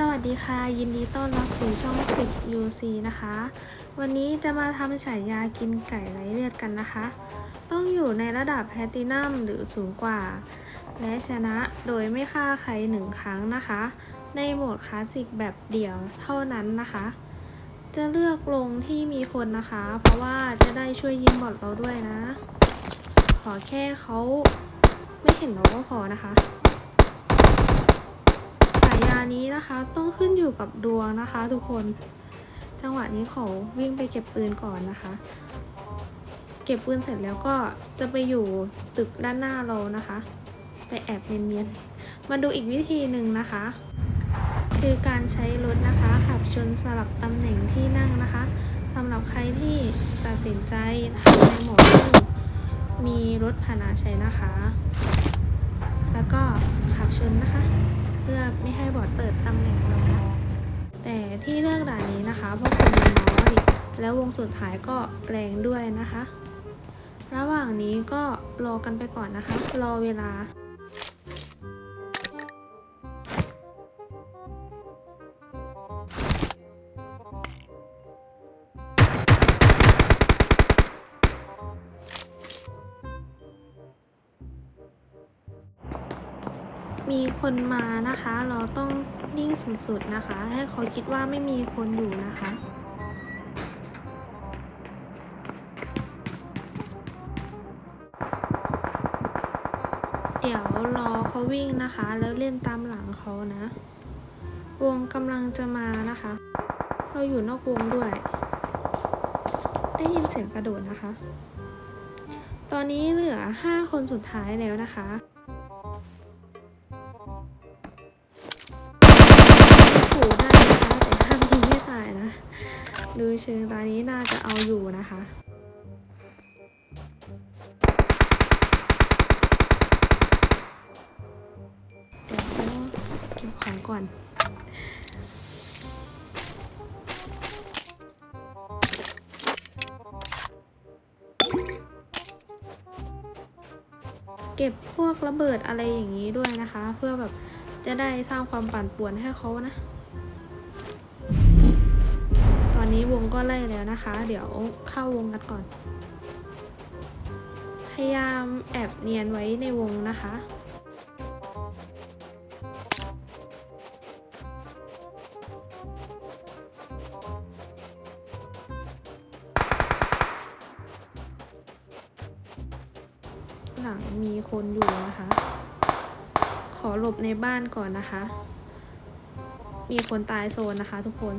สวัสดีค่ะ ยินดีต้อนรับสู่ช่อง 10 UC นะคะ วันนี้จะมาทำฉายากินไก่ไร้เลือดกันนะคะ ต้องอยู่ในระดับแพลตินัมหรือสูงกว่า และชนะโดยไม่ฆ่าใครหนึ่งครั้งนะคะ ในโหมดคลาสสิกแบบเดี่ยวเท่านั้นนะคะ จะเลือกลงที่มีคนนะคะ เพราะว่าจะได้ช่วยยิงบอทเราด้วยนะ ขอแค่เขาไม่เห็นเราก็พอนะคะายานี้นะคะต้องขึ้นอยู่กับดวงนะคะ ทุกคน จังหวะนี้เขาวิ่งไปเก็บปืนก่อนนะคะ เก็บปืนเสร็จแล้วก็จะไปอยู่ตึกด้านหน้าเรานะคะ ไปแอบเนียนๆมาดูอีกวิธีหนึ่งนะคะ คือการใช้รถนะคะขับชนสลับตำแหน่งที่นั่งนะคะสำหรับใครที่ตัดสินใจทำในโหมดที่มีรถพาหนะใช้นะคะ แล้วก็ขับชนนะคะ เพื่อไม่ให้บอร์ดเปิดตำแหน่งเรานะแต่ที่เลือกด่านนี้นะคะเพราะคนมันน้อย แล้ววงสุดท้ายก็แรงด้วยนะคะ ระหว่างนี้ก็รอกันไปก่อนนะคะ รอเวลา มีคนมานะคะ เราต้องนิ่งสุดๆนะคะ ให้เขาคิดว่าไม่มีคนอยู่นะคะเดี๋ยวรอเขาวิ่งนะคะ แล้วเล่นตามหลังเขานะ วงกำลังจะมานะคะ เราอยู่นอกวงด้วย ได้ยินเสียงกระโดดนะคะ ตอนนี้เหลือ 5 คนสุดท้ายแล้วนะคะ เชิงตอนนี้น่าจะเอาอยู่นะคะเดี๋ยวเก็บของก่อนเก็บพวกระเบิดอะไรอย่างนี้ด้วยนะคะ เพื่อแบบจะได้สร้างความปั่นป่วนให้เขานะ อนนี้วงก็ไล่แล้วนะคะ เดี๋ยวเข้าวงกันก่อน พยายามแอบเนียนไว้ในวงนะคะหลังมีคนอยู่นะคะ ขอหลบในบ้านก่อนนะคะ มีคนตายโซนนะคะทุกคน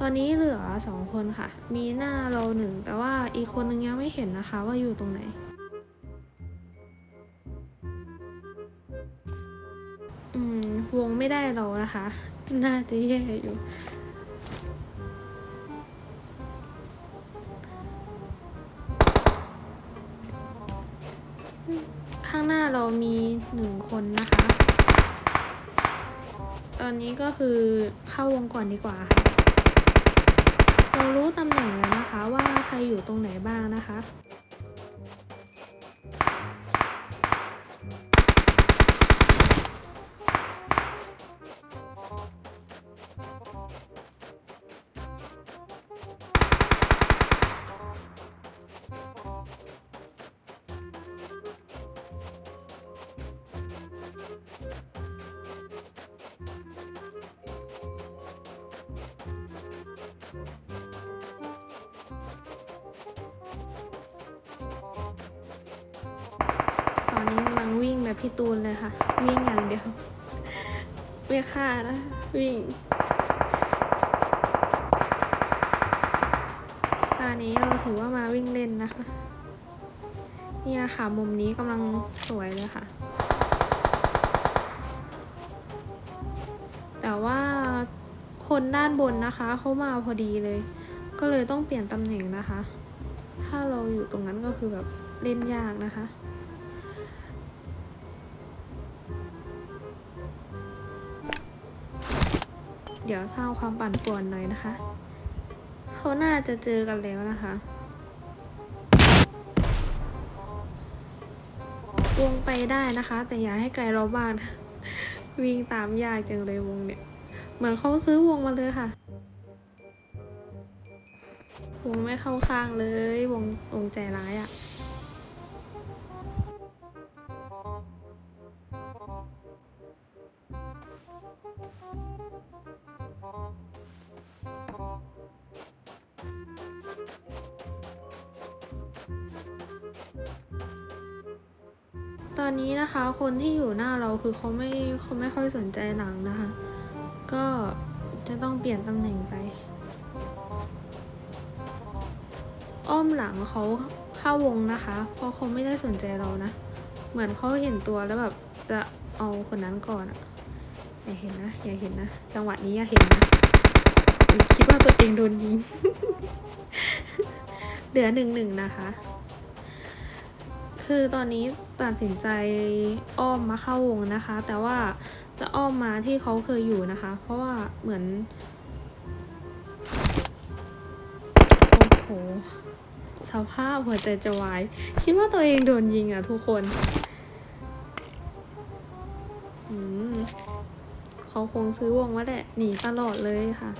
ตอนนี้เหลือสองคนค่ะ มีหน้าเราหนึ่ง แต่ว่าอีกคนนึงยังไม่เห็นนะคะว่าอยู่ตรงไหน อืม วงไม่ได้เรานะคะ น่าจะแย่อยู่ ข้างหน้าเรามีหนึ่งคนนะคะ ตอนนี้ก็คือเข้าวงก่อนดีกว่าค่ะ เรารู้ตำแหน่งแล้วนะคะว่าใครอยู่ตรงไหนบ้างนะคะ ตอนนี้กำลังวิ่งแบบพี่ตูนเลยค่ะ วิ่งอย่างเดียวไม่ฆ่านะ วิ่งตอนนี้เราถือว่ามาวิ่งเล่นนะคะนี่ค่ะมุมนี้กำลังสวยเลยค่ะ แต่ว่าคนด้านบนนะคะเขามาพอดีเลย ก็เลยต้องเปลี่ยนตำแหน่งนะคะ ถ้าเราอยู่ตรงนั้นก็คือแบบเล่นยากนะคะ เดี๋ยวสร้างความปั่นป่วนหน่อยนะคะ เขาน่าจะเจอกันแล้วนะคะ วงไปได้นะคะ แต่อย่าให้ไกลเราบ้านวิ่งตามยากจังเลยวงเนี่ย เหมือนเขาซื้อวงมาเลยค่ะ วงไม่เข้าข้างเลยวงวงใจร้ายอะ่ะ ตอนนี้นะคะคนที่อยู่หน้าเราคือเขาไม่เขาไม่ค่อยสนใจหนังนะคะ ก็จะต้องเปลี่ยนตำแหน่งไป อ้อมหลังเขาเข้าวงนะคะ เพราะเขาไม่ได้สนใจเรานะ เหมือนเขาเห็นตัวแล้วแบบจะเอาคนนั้นก่อนอะอย่าเห็นนะ อย่าเห็นนะ จังหวะนี้อย่าเห็นนะ คิดว่าตัวเองโดนยิง เหลือหนึ่งหนึ่งนะคะ คือตอนนี้ตัดสินใจอ้อมมาเข้าวงนะคะ แต่ว่าจะอ้อมมาที่เขาเคยอยู่นะคะ เพราะว่าเหมือน โอ้โหสภาพหัวใจจะวาย คิดว่าตัวเองโดนยิงอะทุกคนเขาคงซื้อวงมาแหละหนีตลอดเลยค่ะ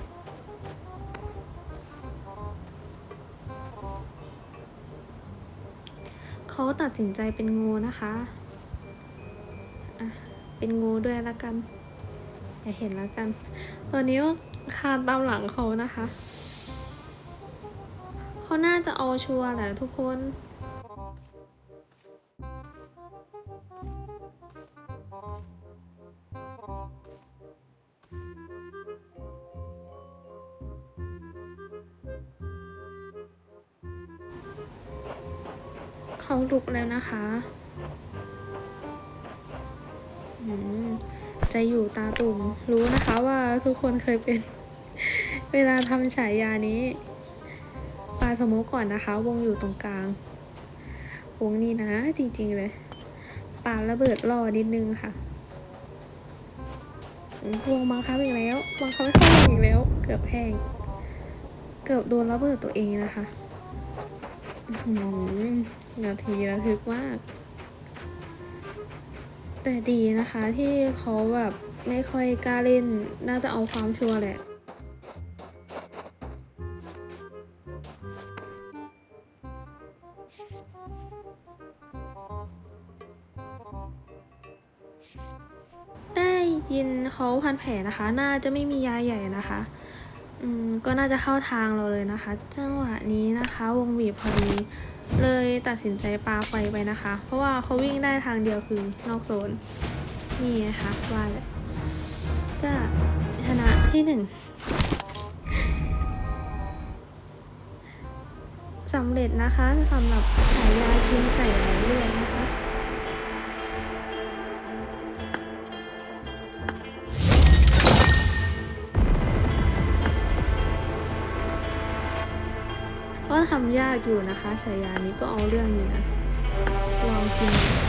เขาตัดสินใจเป็นงูนะคะอะเป็นงูด้วยละกัน อย่าเห็นละกันตอนนี้คานตามหลังเขานะคะ เขาน่าจะเอาชัวร์แหละทุกคน เขาลุกแล้วนะคะอืมจะอยู่ตาตุ่มรู้นะคะว่าทุกคนเคยเป็น เวลาทำฉายานี้ปลาสมมุก่อนนะคะ วงอยู่ตรงกลาง วงนี้นะจริง ๆ เลยปาระเบิดรอนิดนึงค่ะวงบังคับอีกแล้วบังคับไม่เข้าวงอีกแล้ว เกือบแห้งเกือบโดนระเบิดตัวเองนะคะอือ นาทีระทึกมาก แต่ดีนะคะที่เขาแบบไม่ค่อยกล้าเล่น น่าจะเอาความชัวร์แหละได้ยินเขาพันแผลนะคะ น่าจะไม่มียาใหญ่นะคะ อืม ก็น่าจะเข้าทางเราเลยนะคะ จังหวะนี้นะคะ วงบีพอดี เลยตัดสินใจปาไฟไปนะคะ เพราะว่าเขาวิ่งได้ทางเดียวคือนอกโซน นี่นะคะว่าเลยก็ชนะที่หนึ่งสำเร็จนะคะสำหรับฉายากินไก่หลเลือดนะคะ ทำยากอยู่นะคะฉายานี้ก็เอาเรื่องอยู่นะลองกิน